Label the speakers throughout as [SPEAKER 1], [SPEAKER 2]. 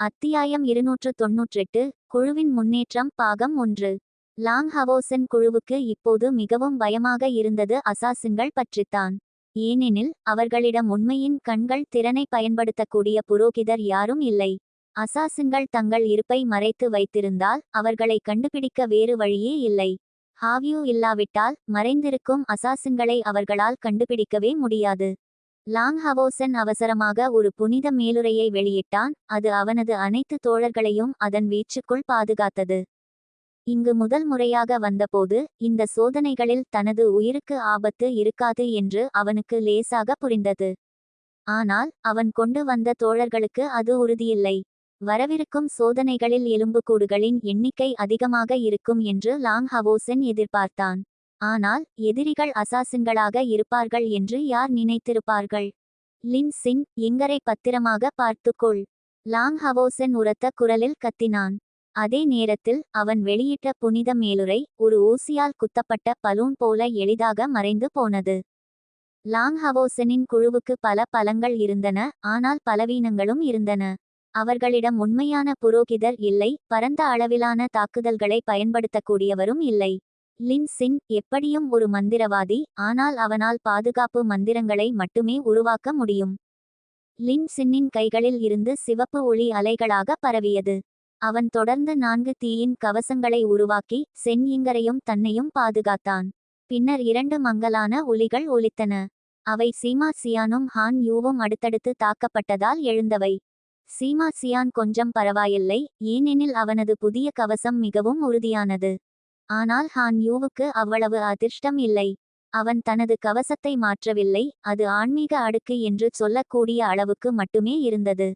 [SPEAKER 1] அத்தியாயம் இருநூற்று தொன்னூற்றெட்டு குழுவின் முன்னேற்றம் பாகம் ஒன்று. லாங் ஹவோசன் குழுவுக்கு இப்போது மிகவும் பயமாக இருந்தது அசாசின்கள் பற்றித்தான். ஏனெனில் அவர்களிடம் உண்மையின் கண்கள் திறனை பயன்படுத்தக்கூடிய புரோகிதர் யாரும் இல்லை. அசாசின்கள் தங்கள் இருப்பை மறைத்து வைத்திருந்தால் அவர்களை கண்டுபிடிக்க வேறு வழியே இல்லை. ஹாவியூ இல்லாவிட்டால் மறைந்திருக்கும் அசாசின்களை அவர்களால் கண்டுபிடிக்கவே முடியாது. லாங் ஹவோசன் அவசரமாக ஒரு புனித மேலுரையை வெளியிட்டான். அது அவனது அனைத்து தோழர்களையும் அதன் வீச்சுக்குள் பாதுகாத்தது. இங்கு முதல் முறையாக வந்தபோது இந்த சோதனைகளில் தனது உயிருக்கு ஆபத்து இருக்காது என்று அவனுக்கு லேசாக புரிந்தது. ஆனால் அவன் கொண்டு வந்த தோழர்களுக்கு அது உறுதியில்லை. வரவிருக்கும் சோதனைகளில் எலும்புக்கூடுகளின் எண்ணிக்கை அதிகமாக இருக்கும் என்று லாங் ஹவோசன் எதிர்பார்த்தான். ஆனால் எதிரிகள் அசாசின்களாக இருப்பார்கள் என்று யார் நினைத்திருப்பார்கள்? லின் சிங் எங்கரை பத்திரமாக பார்த்துக்கொள். லாங் ஹவோசன் உரத்த குரலில் கத்தினான். அதே நேரத்தில் அவன் வெளியிட்ட புனித மேலுரை ஒரு ஊசியால் குத்தப்பட்ட பலூன் போல எளிதாக மறைந்து போனது. லாங் ஹவோசனின் குழுவுக்கு பல பலங்கள் இருந்தன ஆனால் பலவீனங்களும் இருந்தன. அவர்களிடம் உண்மையான புரோகிதர் இல்லை பரந்த அளவிலான தாக்குதல்களை பயன்படுத்தக்கூடியவரும் இல்லை. லின் சின் எப்படியும் ஒரு மந்திரவாதி ஆனால் அவனால் பாதுகாப்பு மந்திரங்களை மட்டுமே உருவாக்க முடியும். லின் சின்னின் கைகளில் இருந்து சிவப்பு ஒளி அலைகளாக பரவியது. அவன் தொடர்ந்து நான்கு தீயின் கவசங்களை உருவாக்கி சென் தன்னையும் பாதுகாத்தான். பின்னர் இரண்டு மங்கலான ஒலிகள் ஒலித்தன. அவை சீமா சியானும் ஹான் யூவும் அடுத்தடுத்து தாக்கப்பட்டதால் எழுந்தவை. சீமா சியான் கொஞ்சம் பரவாயில்லை ஏனெனில் அவனது புதிய கவசம் மிகவும் உறுதியானது. ஆனால் ஹான் யூவுக்கு அவ்வளவு அதிர்ஷ்டம் இல்லை. அவன் தனது கவசத்தை மாற்றவில்லை அது ஆன்மீக அடுக்கு என்று சொல்லக்கூடிய அளவுக்கு மட்டுமே இருந்தது.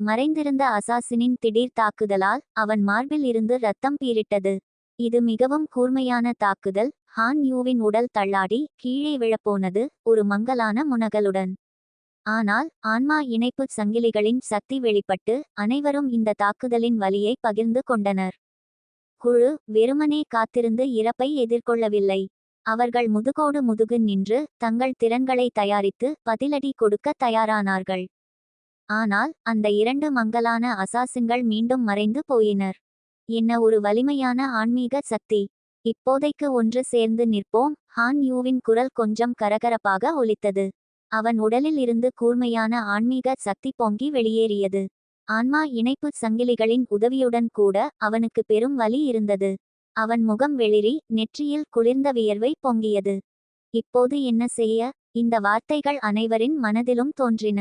[SPEAKER 1] மறைந்திருந்த அசாசினின் திடீர் தாக்குதலால் அவன் மார்பில் இருந்து ரத்தம் பீரிட்டது இது மிகவும் கூர்மையான தாக்குதல் ஹான் யூவின் உடல் தள்ளாடி கீழே விழப்போனது ஒரு மங்கலான முனகலுடன். ஆனால் ஆன்மா இணைப்பு சங்கிலிகளின் சக்தி வெளிப்பட்டு அனைவரும் இந்த தாக்குதலின் வலியை பகிர்ந்து கொண்டனர். குழு வெறுமனே காத்திருந்து இறப்பை எதிர்கொள்ளவில்லை. அவர்கள் முதுகோடு முதுகு நின்று தங்கள் திறன்களை தயாரித்து பதிலடி கொடுக்க தயாரானார்கள். ஆனால் அந்த இரண்டு மங்கலான அசாசுங்கள் மீண்டும் மறைந்து போயினர். என்ன ஒரு வலிமையான ஆன்மீக சக்தி. இப்போதைக்கு ஒன்று சேர்ந்து நிற்போம். ஹான் யூவின் குரல் கொஞ்சம் கரகரப்பாக ஒலித்தது. அவன் உடலில் இருந்து கூர்மையான ஆன்மீக சக்தி பொங்கி வெளியேறியது. ஆன்மா இணைப்பு சங்கிலிகளின் உதவியுடன் கூட அவனுக்கு பெரும் வலி இருந்தது. அவன் முகம் வெளிரி நெற்றியில் குளிர்ந்த வியர்வை பொங்கியது. இப்போது என்ன செய்ய இந்த வார்த்தைகள் அனைவரின் மனதிலும் தோன்றின.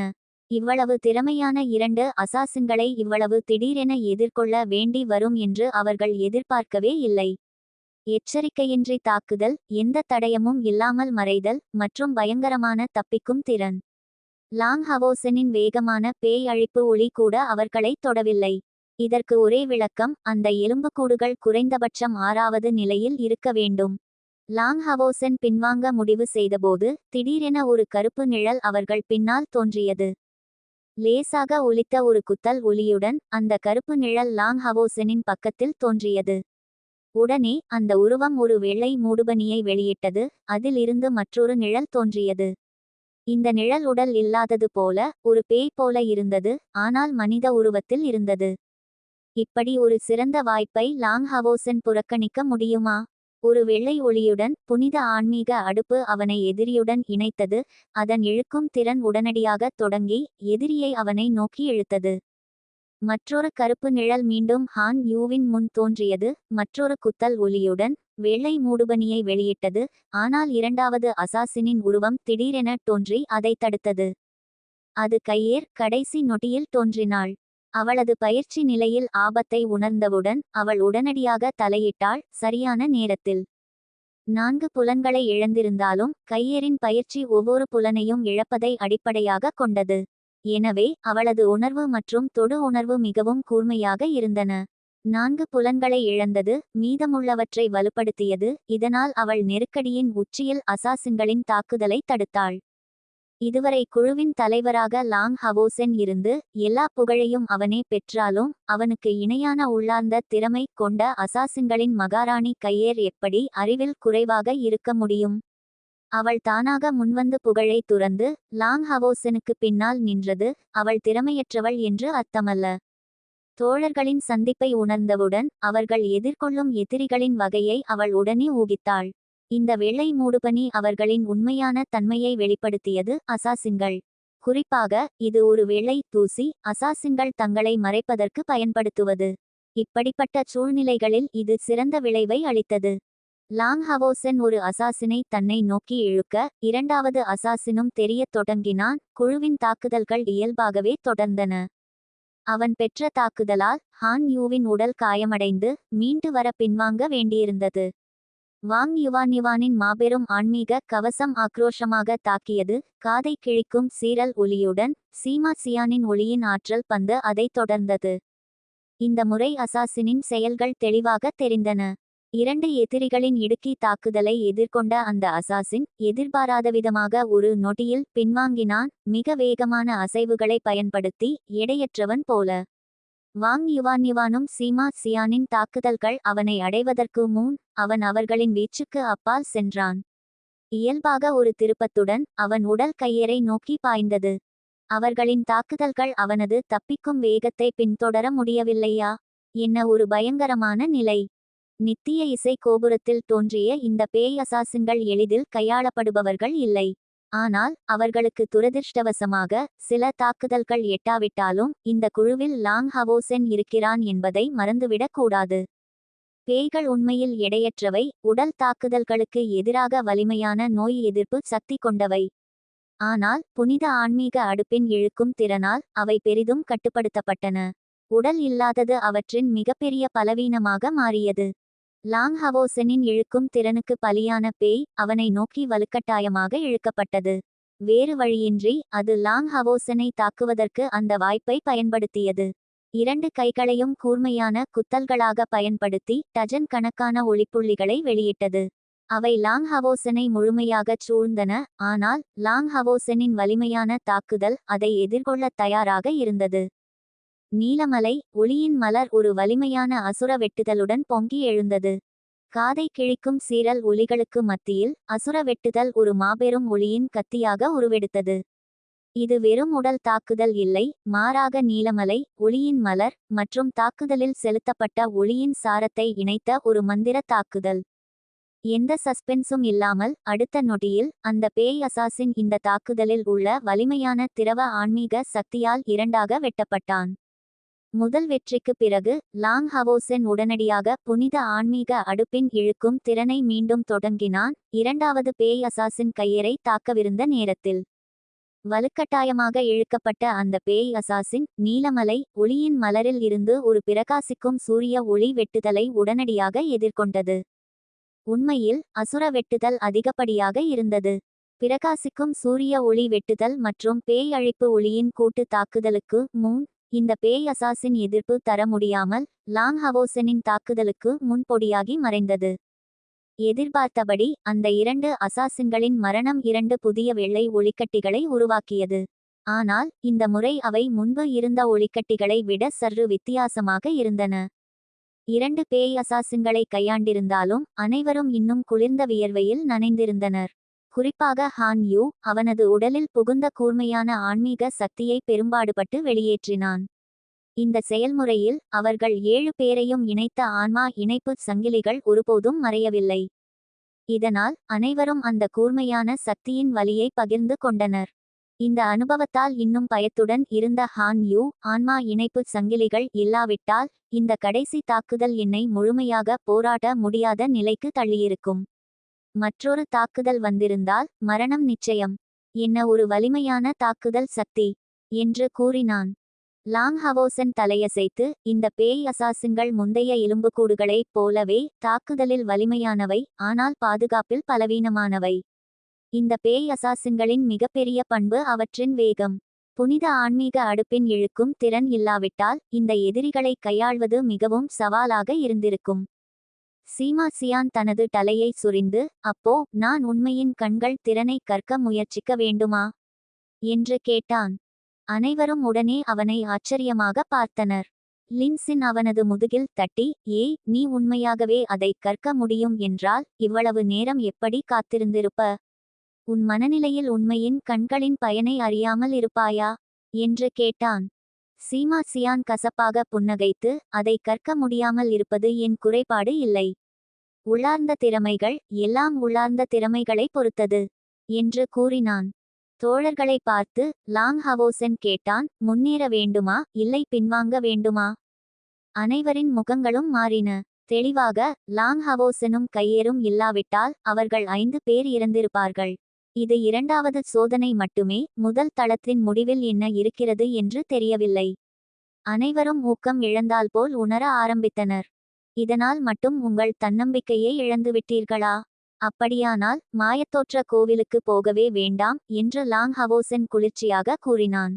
[SPEAKER 1] இவ்வளவு திறமையான இரண்டு அசாசின்களை இவ்வளவு திடீரென எதிர்கொள்ள வேண்டி வரும் என்று அவர்கள் எதிர்பார்க்கவே இல்லை. எச்சரிக்கையின்றி தாக்குதல் எந்த தடயமும் இல்லாமல் மறைதல் மற்றும் பயங்கரமான தப்பிக்கும் திறன். லாங் ஹவோசனின் வேகமான பேய் அழிப்பு ஒளி கூட அவர்களை தொடவில்லை. இதற்கு ஒரே விளக்கம் அந்த எலும்புக்கூடுகள் குறைந்தபட்சம் ஆறாவது நிலையில் இருக்க வேண்டும். லாங் ஹவோசன் பின்வாங்க முடிவு செய்தபோது திடீரென ஒரு கருப்பு நிழல் அவர்கள் பின்னால் தோன்றியது. லேசாக ஒலித்த ஒரு குத்தல் ஒலியுடன் அந்த கருப்பு நிழல் லாங் ஹவோசனின் பக்கத்தில் தோன்றியது. உடனே அந்த உருவம் ஒரு வெள்ளை மூடுபனியை வெளியிட்டது அதில் இருந்து மற்றொரு நிழல் தோன்றியது. இந்த நிழல் உடல் இல்லாதது போல ஒரு பேய் போல இருந்தது ஆனால் மனித உருவத்தில் இருந்தது. இப்படி ஒரு சிறந்த வாய்ப்பை லாங் ஹவோசன் புறக்கணிக்க முடியுமா? ஒரு வெள்ளை ஒளியுடன் புனித ஆன்மீக அடுப்பு அவனை எதிரியுடன் இணைத்தது அதன் இழுக்கும் திறன் உடனடியாக தொடங்கி எதிரியை அவனை நோக்கி இழுத்தது. மற்றொரு கருப்பு நிழல் மீண்டும் ஹான் யூவின் முன் தோன்றியது மற்றொரு குத்தல் ஒலியுடன் வெள்ளை மூடுபனியை வெளியிட்டது. ஆனால் இரண்டாவது அசாசினின் உருவம் திடீரென தோன்றி அதை தடுத்தது. அது கையேர் கடைசி நொட்டியில் தோன்றினாள். அவளது பயிற்சி நிலையில் ஆபத்தை உணர்ந்தவுடன் அவள் உடனடியாக தலையிட்டாள் சரியான நேரத்தில். நான்கு புலன்களை இழந்திருந்தாலும் கையேரின் பயிற்சி ஒவ்வொரு புலனையும் இழப்பதை அடிப்படையாக கொண்டது. எனவே அவளது உணர்வு மற்றும் தொடு உணர்வு மிகவும் கூர்மையாக இருந்தன. நான்கு புலன்களை இழந்தது மீதமுள்ளவற்றை வலுப்படுத்தியது இதனால் அவள் நெருக்கடியின் உச்சியில் அசாசின்களின் தாக்குதலை தடுத்தாள். இதுவரை குழுவின் தலைவராக லாங் ஹவோசென் இருந்து எல்லா புகழையும் அவனே பெற்றாலும் அவனுக்கு இணையான உள்ளார்ந்த திறமை கொண்ட அசாசின்களின் மகாராணி கையேர் எப்படி அறிவில் குறைவாக இருக்க முடியும்? அவள் தானாக முன்வந்து புகழை துறந்து லாங் ஹவோசனுக்கு பின்னால் நின்றது அவள் திறமையற்றவள் என்று அர்த்தமல்ல. தோழர்களின் சந்திப்பை உணர்ந்தவுடன் அவர்கள் எதிர்கொள்ளும் எதிரிகளின் வகையை அவள் உடனே ஊகித்தாள். இந்த வெள்ளை மூடுபனி அவர்களின் உண்மையான தன்மையை வெளிப்படுத்தியது அசாசின்கள். குறிப்பாக இது ஒரு வெள்ளை தூசி அசாசின்கள் தங்களை மறைப்பதற்கு பயன்படுத்துவது. இப்படிப்பட்ட சூழ்நிலைகளில் இது சிறந்த விளைவை அளித்தது. லாங் ஹவோசன் ஒரு அசாசினை தன்னை நோக்கி இழுக்க இரண்டாவது அசாசினும் தெரியத் தொடங்கினான். குழுவின் தாக்குதல்கள் இயல்பாகவே தொடர்ந்தன. அவன் பெற்ற தாக்குதலால் ஹான் யூவின் உடல் காயமடைந்து மீண்டு வர பின்வாங்க வேண்டியிருந்தது. வாங் யுவான் யுவானின் மாபெரும் ஆன்மீக கவசம் ஆக்ரோஷமாக தாக்கியது காதை கிழிக்கும் சீரல் ஒலியுடன் சீமா சியானின் ஒளியின் ஆற்றல் பந்து அதைத் தொடர்ந்தது. இந்த முறை அசாசினின் செயல்கள் தெளிவாக தெரிந்தன. இரண்டு எதிரிகளின் இடுக்கி தாக்குதலை எதிர்கொண்ட அந்த அசாசின் எதிர்பாராத விதமாக ஒரு நொடியில் பின்வாங்கினான் மிக வேகமான அசைவுகளை பயன்படுத்தி எடையற்றவன் போல. வாங் யுவான் யுவானும் சீமா சியானின் தாக்குதல்கள் அவனை அடைவதற்கு முன் அவன் அவர்களின் வீச்சுக்கு அப்பால் சென்றான். இயல்பாக ஒரு திருப்பத்துடன் அவன் உடல் கையறை நோக்கி பாய்ந்தது. அவர்களின் தாக்குதல்கள் அவனது தப்பிக்கும் வேகத்தை பின்தொடர முடியவில்லையா? என்ன ஒரு பயங்கரமான நிலை. நித்திய இசை கோபுரத்தில் தோன்றிய இந்த பேய் அசாசின்கள் எளிதில் கையாளப்படுபவர்கள் இல்லை. ஆனால் அவர்களுக்கு துரதிர்ஷ்டவசமாக சில தாக்குதல்கள் எட்டாவிட்டாலும் இந்த குழுவில் லாங் ஹவோசென் இருக்கிறான் என்பதை மறந்துவிடக் கூடாது. பேய்கள் உண்மையில் எடையற்றவை உடல் தாக்குதல்களுக்கு எதிராக வலிமையான நோய் எதிர்ப்பு சக்தி கொண்டவை. ஆனால் புனித ஆன்மீக அடுப்பின் இழுக்கும் திறனால் அவை பெரிதும் கட்டுப்படுத்தப்பட்டன. உடல் இல்லாதது அவற்றின் மிகப்பெரிய பலவீனமாக மாறியது. லாங் ஹவோசனின் இழுக்கும் திறனுக்கு பலியான பேய் அவனை நோக்கி வலுக்கட்டாயமாக இழுக்கப்பட்டது. வேறு வழியின்றி அது லாங் ஹவோசனை தாக்குவதற்கு அந்த வாய்ப்பை பயன்படுத்தியது. இரண்டு கைகளையும் கூர்மையான குத்தல்களாக பயன்படுத்தி டஜன் கணக்கான ஒளிப்புள்ளிகளை வெளியிட்டது. அவை லாங் ஹவோசனை முழுமையாகச் சூழ்ந்தன ஆனால் லாங் ஹவோசனின் வலிமையான தாக்குதல் அதை எதிர்கொள்ளத் தயாராக இருந்தது. நீலமலை ஒளியின் மலர் ஒரு வலிமையான அசுர வெட்டுதலுடன் பொங்கி எழுந்தது. காதை கிழிக்கும் சீரல் ஒலிகளுக்கு மத்தியில் அசுர வெட்டுதல் ஒரு மாபெரும் ஒளியின் கத்தியாக உருவெடுத்தது. இது வெறும் உடல் தாக்குதல் இல்லை மாறாக நீலமலை ஒளியின் மலர் மற்றும் தாக்குதலில் செலுத்தப்பட்ட ஒளியின் சாரத்தை இணைத்த ஒரு மந்திர தாக்குதல். எந்த சஸ்பென்ஸும் இல்லாமல் அடுத்த நொடியில் அந்த பேய் அசாசின் இந்த தாக்குதலில் உள்ள வலிமையான திரவ ஆன்மீக சக்தியால் இரண்டாக வெட்டப்பட்டான். முதல் வெற்றிக்கு பிறகு லாங் ஹவோசென் உடனடியாக புனித ஆன்மீக அடுப்பின் இழுக்கும் திறனை மீண்டும் தொடங்கினான். இரண்டாவது பேய் அசாசின் கையரை தாக்கவிருந்த நேரத்தில் வலுக்கட்டாயமாக இழுக்கப்பட்ட அந்த பேய் அசாசின் நீலமலை ஒளியின் மலரில் இருந்து ஒரு பிரகாசிக்கும் சூரிய ஒளி வெட்டுதலை உடனடியாக எதிர்கொண்டது. உண்மையில் அசுர வெட்டுதல் அதிகப்படியாக இருந்தது. பிரகாசிக்கும் சூரிய ஒளி வெட்டுதல் மற்றும் பேய் அழிப்பு ஒளியின் கூட்டு தாக்குதலுக்கு முன் இந்த பேய் அசாசின் எதிர்ப்பு தர முடியாமல் லாங் ஹவோசனின் தாக்குதலுக்கு முன்பொடியாகி மறைந்தது. எதிர்பார்த்தபடி அந்த இரண்டு அசாசின்களின் மரணம் இரண்டு புதிய வெள்ளை ஒளிக்கட்டிகளை உருவாக்கியது. ஆனால் இந்த முறை அவை முன்பு இருந்த ஒளிக்கட்டிகளை விட சற்று வித்தியாசமாக இருந்தன. இரண்டு பேய் அசாசின்களை கையாண்டிருந்தாலும் அனைவரும் இன்னும் குளிர்ந்த வியர்வையில் நனைந்திருந்தனர். குறிப்பாக ஹான் யூ அவனது உடலில் புகுந்த கூர்மையான ஆன்மீக சக்தியை பெரும்பாடுபட்டு வெளியேற்றினான். இந்த செயல்முறையில் அவர்கள் ஏழு பேரையும் இணைத்த ஆன்மா இணைப்பு சங்கிலிகள் ஒருபோதும் மறையவில்லை. இதனால் அனைவரும் அந்த கூர்மையான சக்தியின் வலியை பகிர்ந்து கொண்டனர். இந்த அனுபவத்தால் இன்னும் பயத்துடன் இருந்த ஹான் யூ ஆன்மா இணைப்பு சங்கிலிகள் இல்லாவிட்டால் இந்த கடைசி தாக்குதல் என்னை முழுமையாக போராட முடியாத நிலைக்கு தள்ளியிருக்கும். மற்றொரு தாக்குதல் வந்திருந்தால் மரணம் நிச்சயம். என்ன ஒரு வலிமையான தாக்குதல் சக்தி என்று கூறினான். லாங் ஹவோசன் தலையசைத்து இந்த பேய் அசாசுங்கள் முந்தைய எலும்புக்கூடுகளைப் போலவே தாக்குதலில் வலிமையானவை ஆனால் பாதுகாப்பில் பலவீனமானவை. இந்த பேய் அசாசுங்களின் மிகப்பெரிய பண்பு அவற்றின் வேகம். புனித ஆன்மீக அடுப்பின் இழுக்கும் திறன் இல்லாவிட்டால் இந்த எதிரிகளை கையாள்வது மிகவும் சவாலாக இருந்திருக்கும். சீமா சியான் தனது தலையை சுரிந்து அப்போ நான் உண்மையின் கண்கள் திறனை கற்க முயற்சிக்க வேண்டுமா என்று கேட்டான். அனைவரும் உடனே அவனை ஆச்சரியமாக பார்த்தனர். லின்சின் அவனது முதுகில் தட்டி ஏய் நீ உண்மையாகவே அதை கற்க முடியும் என்றால் இவ்வளவு நேரம் எப்படி காத்திருந்திருப்ப? உன் மனநிலையில் உண்மையின் கண்களின் பயனை அறியாமல் இருப்பாயா என்று கேட்டான். சீமா சியான் கசப்பாக புன்னகைத்து அதை கற்க முடியாமல் இருப்பது என் குறைபாடு இல்லை. உள்ளார்ந்த திறமைகள் எல்லாம் உள்ளார்ந்த திறமைகளை பொறுத்தது என்று கூறினான். தோழர்களை பார்த்து லாங் ஹவோசென் கேட்டான் முன்னேற வேண்டுமா இல்லை பின்வாங்க வேண்டுமா? அனைவரின் முகங்களும் மாறின. தெளிவாக லாங் ஹவோசனும் கையேறும் இல்லாவிட்டால் அவர்கள் ஐந்து பேர் இறந்திருப்பார்கள். இது இரண்டாவது சோதனை மட்டுமே முதல் தளத்தின் முடிவில் என்ன இருக்கிறது என்று தெரியவில்லை. அனைவரும் ஊக்கம் இழந்தால் போல் உணர ஆரம்பித்தனர். இதனால் மட்டும் உங்கள் தன்னம்பிக்கையை இழந்துவிட்டீர்களா? அப்படியானால் மாயத்தோற்ற கோவிலுக்கு போகவே வேண்டாம் என்று லாங் ஹவோசன் குளிர்ச்சியாக கூறினான்.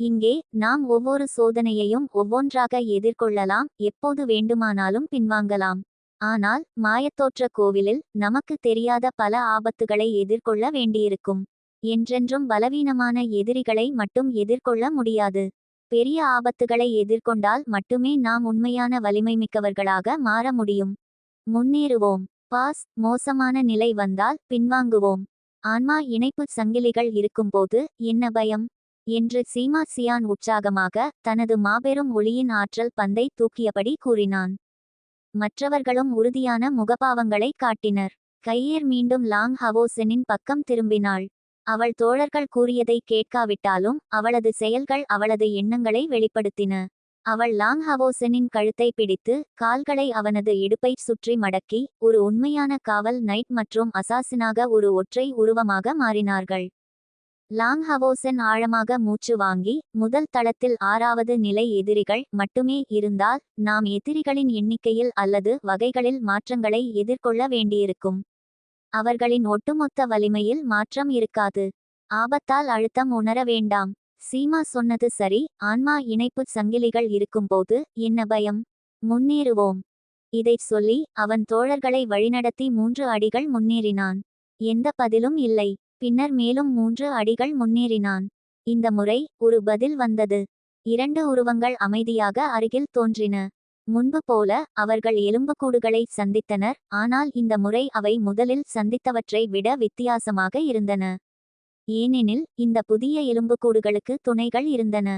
[SPEAKER 1] இங்கே நாம் ஒவ்வொரு சோதனையையும் ஒவ்வொன்றாக எதிர்கொள்ளலாம் எப்போது வேண்டுமானாலும் பின்வாங்கலாம். ஆனால் மாயத்தோற்ற கோவிலில் நமக்கு தெரியாத பல ஆபத்துகளை எதிர்கொள்ள வேண்டியிருக்கும். என்றென்றும் பலவீனமான எதிரிகளை மட்டும் எதிர்கொள்ள முடியாது. பெரிய ஆபத்துகளை எதிர்கொண்டால் மட்டுமே நாம் உண்மையான வலிமை மிக்கவர்களாக மாற முடியும். முன்னேறுவோம். பாஸ் மோசமான நிலை வந்தால் பின்வாங்குவோம். ஆன்மா இணைப்பு சங்கிலிகள் இருக்கும்போது என்ன பயம்? என்று சீமா சியான் உற்சாகமாக தனது மாபெரும் ஒளியின் ஆற்றல் பந்தை தூக்கியபடி கூறினான். மற்றவர்களும் உறுதியான முகபாவங்களை காட்டினர். கையீர் மீண்டும் லாங் ஹவோசனின் பக்கம் திரும்பினாள். அவள் தோழர்கள் கூறியதை கேட்காவிட்டாலும் அவளது செயல்கள் அவளது எண்ணங்களை வெளிப்படுத்தின. அவள் லாங் ஹவோசனின் கழுத்தை பிடித்து கால்களை அவனது இடுப்பை சுற்றி மடக்கி ஒரு உண்மையான காவல் நைட் மற்றும் அசாசினாக ஒரு ஒற்றை உருவமாக மாறினார்கள். லாங் ஹவோசன் ஆழமாக மூச்சு வாங்கி முதல் தளத்தில் ஆறாவது நிலை எதிரிகள் மட்டுமே இருந்தால் நாம் எதிரிகளின் எண்ணிக்கையில் அல்லது வகைகளில் மாற்றங்களை எதிர்கொள்ள வேண்டியிருக்கும். அவர்களின் ஒட்டுமொத்த வலிமையில் மாற்றம் இருக்காது. ஆபத்தால் அழுத்தம் உணர வேண்டாம். சீமா சொன்னது சரி ஆன்மா இணைப்பு சங்கிலிகள் இருக்கும்போது என்ன பயம்? முன்னேறுவோம். இதைச் சொல்லி அவன் தோழர்களை வழிநடத்தி மூன்று அடிகள் முன்னேறினான். எந்த பதிலும் இல்லை. பின்னர் மேலும் மூன்று அடிகள் முன்னேறினான். இந்த முறை ஒரு பதில் வந்தது. இரண்டு உருவங்கள் அமைதியாக அருகில் தோன்றின. முன்பு போல அவர்கள் எலும்புக்கூடுகளை சந்தித்தனர் ஆனால் இந்த முறை அவை முதலில் சந்தித்தவற்றை விட வித்தியாசமாக இருந்தன. ஏனெனில் இந்த புதிய எலும்புக்கூடுகளுக்கு துணைகள் இருந்தன.